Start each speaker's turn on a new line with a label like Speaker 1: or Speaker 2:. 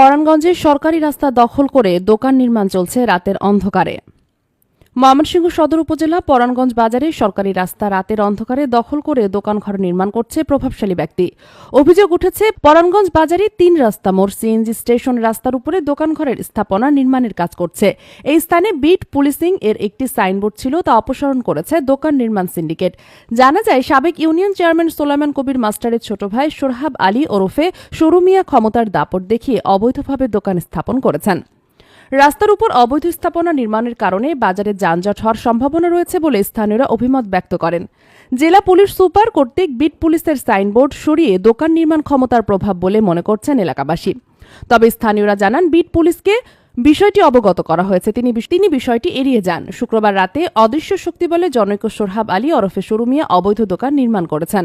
Speaker 1: পরাণগঞ্জে সরকারি রাস্তা দখল করে দোকান নির্মাণ চলছে রাতের অন্ধকারে। ময়মনসিংহ সদর উপজেলা পরাণগঞ্জ বাজারে সরকারি রাস্তা রাতের অন্ধকারে দখল করে দোকানঘর নির্মাণ করছে প্রভাবশালী ব্যক্তি। অভিযোগ উঠেছে পরাণগঞ্জ বাজারে তিন রাস্তা, মোড় সিএনজি স্টেশন রাস্তার উপরে দোকানঘরের স্থাপনা নির্মাণের কাজ করছে। এই স্থানে বিট পুলিশিং এর একটি সাইনবোর্ড ছিল তা অপসারণ করেছে দোকান নির্মাণ সিন্ডিকেট। জানা যায়, সাবেক ইউনিয়ন চেয়ারম্যান সোলাইমান কবির মাস্টারের ছোট ভাই সোরহাব আলী ওরফে সরুমিয়া ক্ষমতার দাপট দেখিয়ে অবৈধভাবে দোকান স্থাপন করেছেন। রাস্তার উপর অবৈধ স্থাপনা নির্মাণের কারণে বাজারে যানজট হওয়ার সম্ভাবনা রয়েছে বলে স্থানীয়রা অভিমত ব্যক্ত করেন। জেলা পুলিশ সুপার কর্তৃক বিট পুলিশের সাইনবোর্ড সরিয়ে দোকান নির্মাণ ক্ষমতার প্রভাব বলে মনে করছেন এলাকাবাসী। তবে স্থানীয়রা জানান, বিট পুলিশকে বিষয়টি অবগত করা হয়েছে। তিনি তিনি বিষয়টি এড়িয়ে যান। শুক্রবার রাতে অদৃশ্য শক্তি বলে জনৈক সোরহাব আলী ওরফে সরুমিয়া অবৈধ দোকান নির্মাণ করেছেন।